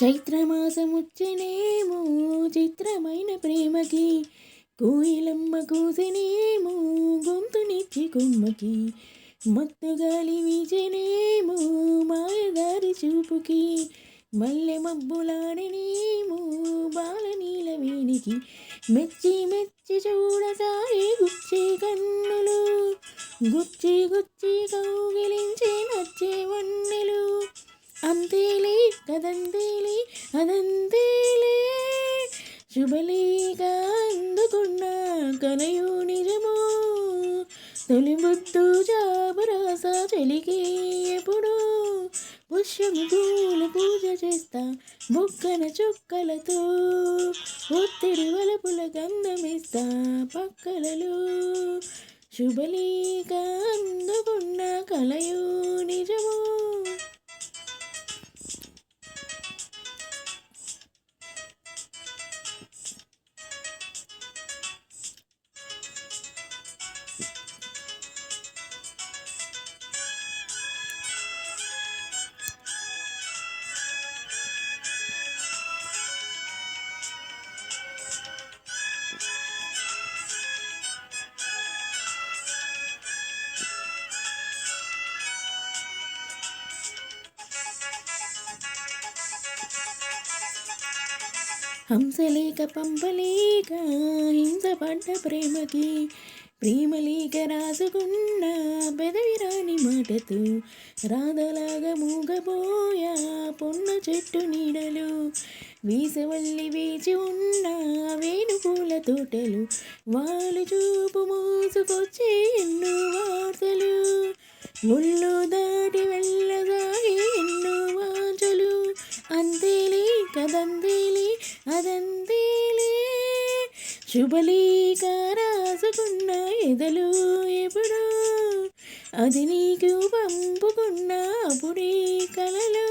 చైత్రమాసముచ్చనేమో చిత్రమైన ప్రేమకి కోయిలమ్మ కూసినేమో గొంతునిచ్చి కొమ్మకి. మత్తుగాలి గాలి మాయదారి చూపుకి మల్లె మబ్బులాడనేము బాలనీల నీల మెచ్చి మెచ్చి చూడసారి గుచ్చి కన్నులు గుచ్చి గుచ్చి కౌగిలించి నచ్చే వన్నెలు. అంతేలే కదంతేలే అదంతేలే శుభలేఖ అందుకున్న కలయూ తొలి ముద్దు జాబరాస చెలికి ఎప్పుడు పుష్యము పూలు పూజ చేస్తా బుక్కన చుక్కలతో ఒత్తిడి వలపుల గంధమిస్తా పక్కలలో శుభలేఖ అందుకున్న కలయోని హంసలేక పంపలేక హింసపడ్డ ప్రేమకి ప్రేమలేక రాసుకున్న పెదవి రాని మాటతో రాధలాగా మూగబోయా పొన్న చెట్టు నీడలు వీసవల్లి వేచి ఉన్న వేణుపూల తోటలు వాళ్ళు చూపు మోసుకొచ్చే ఎన్నో వార్తలు. ముళ్ళు దాటి వెళ్ళగానే ఎన్నో వాంచలు అంతేలే కదంతే అదంతేలే శుభలేఖ రాసుకున్న ఎదలు ఎప్పుడు? అది నీకు పంపుకున్న అప్పుడే కలలో